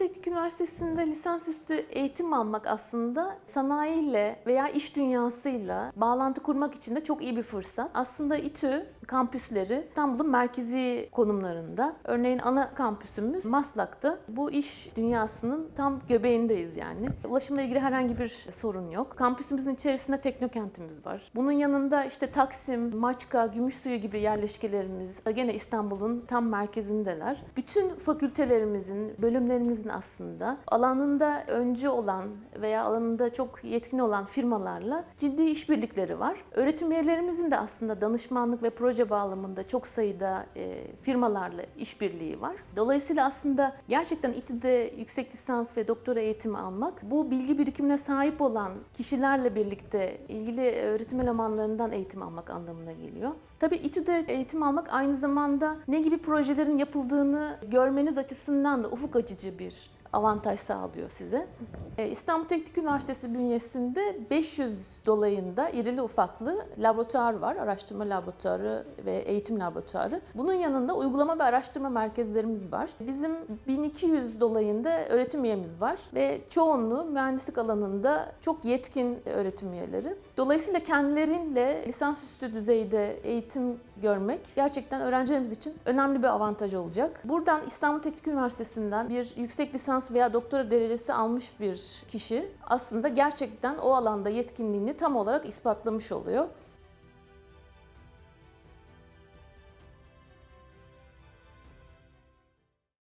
Teknik Üniversitesi'nde lisansüstü eğitim almak aslında sanayiyle veya iş dünyasıyla bağlantı kurmak için de çok iyi bir fırsat. Aslında İTÜ kampüsleri İstanbul'un merkezi konumlarında. Örneğin ana kampüsümüz Maslak'ta. Bu iş dünyasının tam göbeğindeyiz yani. Ulaşımla ilgili herhangi bir sorun yok. Kampüsümüzün içerisinde teknokentimiz var. Bunun yanında işte Taksim, Maçka, Gümüşsuyu gibi yerleşkelerimiz gene İstanbul'un tam merkezindeler. Bütün fakültelerimizin, bölümlerimizin aslında alanında öncü olan veya alanında çok yetkin olan firmalarla ciddi işbirlikleri var. Öğretim üyelerimizin de aslında danışmanlık ve proje bağlamında çok sayıda e, firmalarla işbirliği var. Dolayısıyla aslında gerçekten İTÜ'de yüksek lisans ve doktora eğitimi almak bu bilgi birikimine sahip olan kişilerle birlikte ilgili öğretim elemanlarından eğitim almak anlamına geliyor. Tabii İTÜ'de eğitim almak aynı zamanda ne gibi projelerin yapıldığını görmeniz açısından da ufuk açıcı bir avantaj sağlıyor size. Ee, İstanbul Teknik Üniversitesi bünyesinde 500 dolayında irili ufaklı laboratuvar var. Araştırma laboratuvarı ve eğitim laboratuvarı. Bunun yanında uygulama ve araştırma merkezlerimiz var. Bizim 1200 dolayında öğretim üyemiz var ve çoğunluğu mühendislik alanında çok yetkin öğretim üyeleri. Dolayısıyla kendilerinle lisansüstü düzeyde eğitim görmek gerçekten öğrencilerimiz için önemli bir avantaj olacak. Buradan İstanbul Teknik Üniversitesi'nden bir yüksek lisans veya doktora derecesi almış bir kişi aslında gerçekten o alanda yetkinliğini tam olarak ispatlamış oluyor.